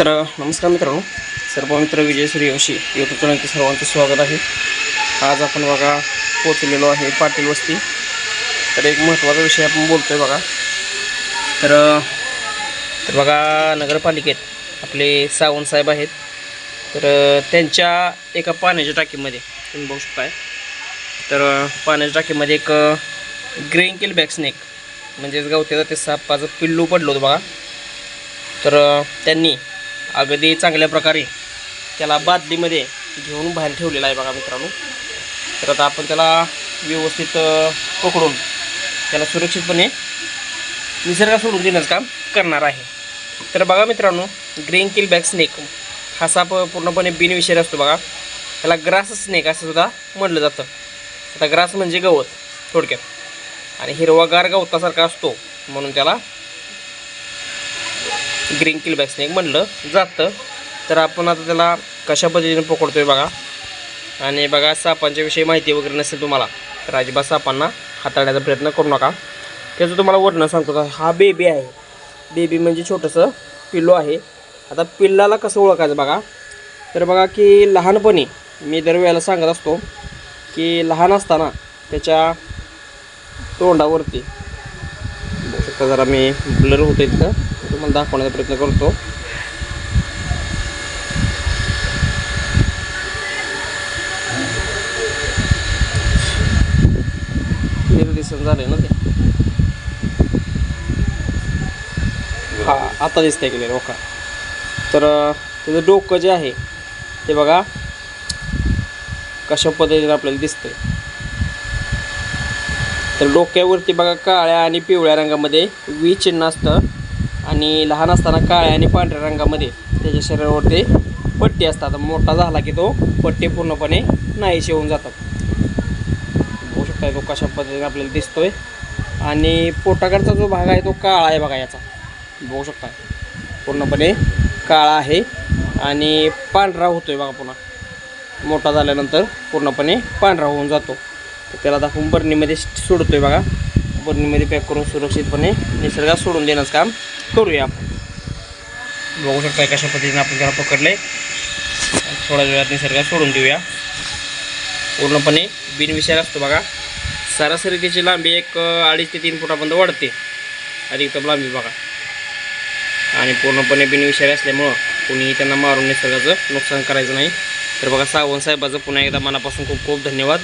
तर नमस्कार मित्रांनो. सर्व मित्र विजय सूर्यवंशी यूट्यूब चॅनलचे सर्वांचं स्वागत आहे. आज आपण बघा पोचलेलो आहे पाटील वस्ती. तर एक महत्त्वाचा विषय आपण बोलतोय बघा. तर तर बघा नगरपालिकेत आपले सावंत साहेब आहेत. तर त्यांच्या एका पाण्याच्या टाकीमध्ये तुम्ही बघू शकताय. तर पाण्याच्या टाकीमध्ये एक ग्रेन किल बॅक स्नेक म्हणजेच गवत्याचं ते सापाचं पिल्लू पडलो होतं बघा. तर त्यांनी अगदी चांगल्या प्रकारे त्याला बादलीमध्ये घेऊन बाहेर ठेवलेला आहे बघा मित्रांनो. तर आता आपण त्याला व्यवस्थित पकडून त्याला सुरक्षितपणे निसर्गात सोडून देण्याचं काम करणार आहे. तर बघा मित्रांनो ग्रीन किल बॅक स्नेक हा साप पूर्णपणे बिनविषारी असतो बघा. त्याला ग्रास स्नेक असं सुद्धा म्हटलं जातं. आता ग्रास म्हणजे गवत थोडक्यात. आणि हिरवागार गवतासारखा असतो म्हणून त्याला ग्रीन किल बॅक स्नेक म्हणलं जातं. तर आपण आता त्याला कशा पद्धतीने पकडतोय बघा. आणि बघा सापांच्या विषयी माहिती वगैरे नसेल तुम्हाला तर अजिबात सापांना हाताळण्याचा प्रयत्न करू नका. त्याचं तुम्हाला वर्णन सांगतो हा बेबी आहे. बेबी म्हणजे छोटंसं पिल्लो आहे. आता पिल्लाला कसं ओळखायचं बघा. तर बघा की लहानपणी मी दरवेळेला सांगत असतो की लहान असताना त्याच्या तोंडावरती बघू शकता जरा मी ब्लर होतो इथं तुम्हाला दाखवण्याचा प्रयत्न करतो. दिसून झालंय ना ते. हा आता दिसतंय क्लिअर ओका तर त्याचं डोकं जे आहे ते बघा कशा पद्धतीने आपल्याला दिसतंय. तर डोक्यावरती बघा काळ्या आणि पिवळ्या रंगामध्ये वी चिन्ह असतं. आणि लहान असताना काळ्या आणि पांढऱ्या रंगामध्ये त्याच्या शरीरावरती पट्टी असतात. मोठा झाला की तो पट्टी पूर्णपणे नाहीशी होऊन जातात. बघू शकता तो कशा पद्धतीने आपल्याला दिसतोय. आणि पोटाकडचा जो भाग आहे तो काळा आहे बघा याचा. बघू शकता. पूर्णपणे काळा आहे आणि पांढरा होतोय बघा पुन्हा. मोठा झाल्यानंतर पूर्णपणे पांढरा होऊन जातो. तर त्याला दाखवून बरणीमध्ये सोडतोय बघा. बरणीमध्ये पॅक करून सुरक्षितपणे निसर्गात सोडून देण्याचं काम करूया. आपण बघू शकता कशा पद्धतीने आपण त्याला पकडलंय थोड्या वेळात निसर्गात सोडून देऊया. पूर्णपणे बिनविषारी असतो बघा. सरासरी त्याची लांबी एक अडीच ते तीन फुटापर्यंत वाढते. अधिकतम लांबी बघा. आणि पूर्णपणे बिनविषारी असल्यामुळं कुणीही त्यांना मारून निसर्गाचं नुकसान करायचं नाही. तर बघा सावंत साहेबाचं पुन्हा एकदा मनापासून खूप खूप धन्यवाद.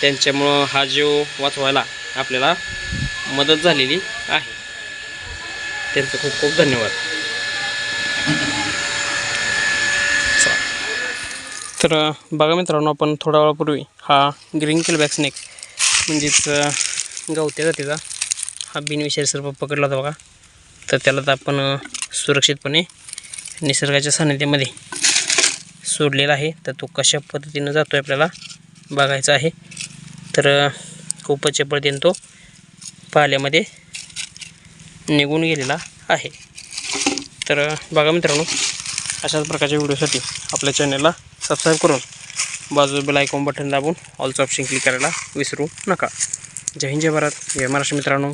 त्यांच्यामुळं हा जीव वाचवायला आपल्याला मदत झालेली आहे. त्यांचं खूप खूप धन्यवाद. तर बघा मित्रांनो आपण थोड्या वेळापूर्वी हा ग्रीन किलबॅक स्नेक म्हणजेच अ, गवत्या जातीचा हा बिनविषारी सर्प पकडला होता बघा. तर त्याला तर आपण सुरक्षितपणे निसर्गाच्या सानिध्यामध्ये सोडलेला आहे. तर तो कशा पद्धतीनं जातो आहे आपल्याला बघायचा आहे. तर खूपच चपळतीनं तो पाल्यामध्ये निघून गेलेला आहे. तर बघा मित्रांनो अशाच प्रकारच्या व्हिडिओसाठी आपल्या चॅनलला सबस्क्राईब करून बाजू बेल आयकॉन बटन दाबून ऑलचं ऑप्शन क्लिक करायला विसरू नका. जय हिंद जय भारत. जय महाराष्ट्र मित्रांनो.